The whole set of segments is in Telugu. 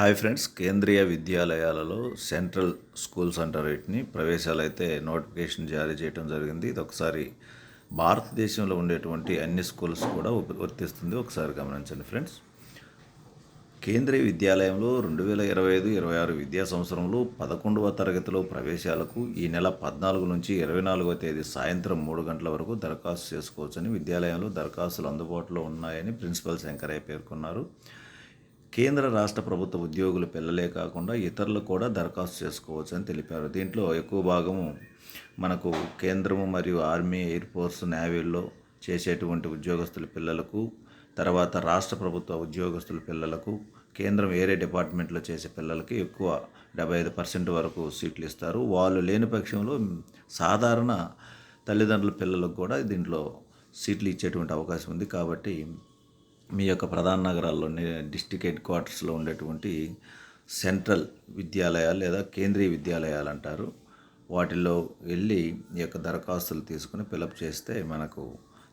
హాయ్ ఫ్రెండ్స్ కేంద్రీయ విద్యాలయాలలో సెంట్రల్ స్కూల్స్ అంటారు వీటిని. ప్రవేశాలు అయితే నోటిఫికేషన్ జారీ చేయడం జరిగింది. ఇది ఒకసారి భారతదేశంలో ఉండేటువంటి అన్ని స్కూల్స్ కూడా వర్తిస్తుంది. ఒకసారి గమనించండి ఫ్రెండ్స్. కేంద్రీయ విద్యాలయంలో రెండు వేల ఇరవై ఐదు ఇరవై ఆరు విద్యా సంవత్సరంలో పదకొండవ తరగతిలో ప్రవేశాలకు ఈ నెల పద్నాలుగు నుంచి ఇరవై నాలుగవ తేదీ సాయంత్రం మూడు గంటల వరకు దరఖాస్తు చేసుకోవచ్చని విద్యాలయంలో దరఖాస్తులు అందుబాటులో ఉన్నాయని ప్రిన్సిపల్ శంకరయ్య పేర్కొన్నారు. కేంద్ర రాష్ట్ర ప్రభుత్వ ఉద్యోగుల పిల్లలే కాకుండా ఇతరులు కూడా దరఖాస్తు చేసుకోవచ్చు అని తెలిపారు. దీంట్లో ఎక్కువ భాగము మనకు కేంద్రము మరియు ఆర్మీ ఎయిర్ ఫోర్స్ నేవీల్లో చేసేటువంటి ఉద్యోగస్తుల పిల్లలకు తర్వాత రాష్ట్ర ప్రభుత్వ ఉద్యోగస్తుల పిల్లలకు కేంద్రం వేరే డిపార్ట్మెంట్లో చేసే పిల్లలకి ఎక్కువ డెబ్బై ఐదు పర్సెంట్ వరకు సీట్లు ఇస్తారు. వాళ్ళు లేని పక్షంలో సాధారణ తల్లిదండ్రుల పిల్లలకు కూడా దీంట్లో సీట్లు ఇచ్చేటువంటి అవకాశం ఉంది. కాబట్టి మీ యొక్క ప్రధాన నగరాల్లోని డిస్టిక్ హెడ్ క్వార్టర్స్లో ఉండేటువంటి సెంట్రల్ విద్యాలయాలు లేదా కేంద్రీయ విద్యాలయాలు అంటారు. వాటిల్లో వెళ్ళి ఈ యొక్క దరఖాస్తులు తీసుకుని ఫిలప్ చేస్తే మనకు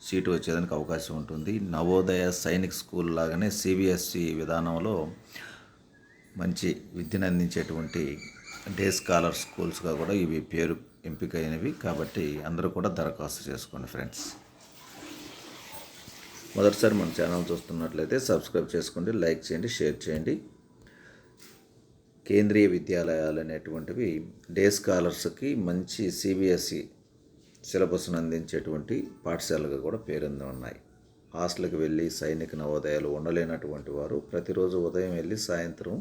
సీటు వచ్చేదానికి అవకాశం ఉంటుంది. నవోదయ సైనిక్ స్కూల్ లాగానే సిబిఎస్సి విధానంలో మంచి విద్యను అందించేటువంటి డే స్కాలర్ స్కూల్స్గా కూడా ఇవి పేరు ఎంపికైనవి. కాబట్టి అందరూ కూడా దరఖాస్తు చేసుకోండి ఫ్రెండ్స్. మొదటిసారి మన ఛానల్ చూస్తున్నట్లయితే సబ్స్క్రైబ్ చేసుకోండి లైక్ చేయండి షేర్ చేయండి. కేంద్రీయ విద్యాలయాలు అనేటువంటివి డే స్కాలర్స్కి మంచి సిబిఎస్ఈ సిలబస్ను అందించేటువంటి పాఠశాలగా కూడా పేరొంది ఉన్నాయి. హాస్టల్కి వెళ్ళి సైనిక నవోదయాలు ఉండలేనటువంటి వారు ప్రతిరోజు ఉదయం వెళ్ళి సాయంత్రం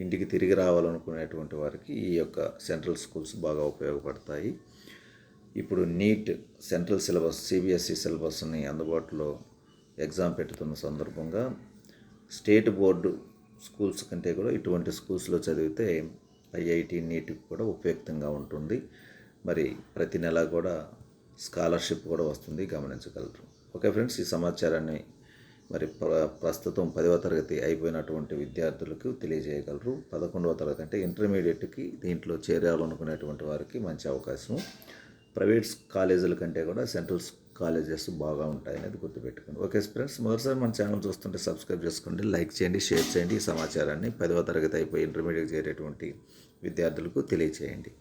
ఇంటికి తిరిగి రావాలనుకునేటువంటి వారికి ఈ యొక్క సెంట్రల్ స్కూల్స్ బాగా ఉపయోగపడతాయి. ఇప్పుడు నీట్ సెంట్రల్ సిలబస్ సిబిఎస్ఈ సిలబస్ని అందుబాటులో ఎగ్జామ్ పెట్టుతున్న సందర్భంగా స్టేట్ బోర్డు స్కూల్స్ కంటే కూడా ఇటువంటి స్కూల్స్లో చదివితే ఐఐటి నీటికి కూడా ఉపయుక్తంగా ఉంటుంది. మరి ప్రతి నెల కూడా స్కాలర్షిప్ కూడా వస్తుంది గమనించగలరు. ఓకే ఫ్రెండ్స్ ఈ సమాచారాన్ని మరి ప్ర ప్రస్తుతం పదవ తరగతి అయిపోయినటువంటి విద్యార్థులకు తెలియజేయగలరు. పదకొండవ తరగతి అంటే ఇంటర్మీడియట్కి దీంట్లో చేరాలనుకునేటువంటి వారికి మంచి అవకాశం. ప్రైవేట్ కాలేజీల కంటే కూడా సెంట్రల్ కాలేజెస్ బాగా ఉంటాయి అనేది గుర్తుపెట్టుకోండి. ఓకే ఫ్రెండ్స్ మరోసారి మన ఛానల్ చూస్తుంటే సబ్స్క్రైబ్ చేసుకోండి లైక్ చేయండి షేర్ చేయండి. ఈ సమాచారాన్ని పదవ తరగతి అయిపోయి ఇంటర్మీడియట్ చేరేటువంటి విద్యార్థులకు తెలియచేయండి.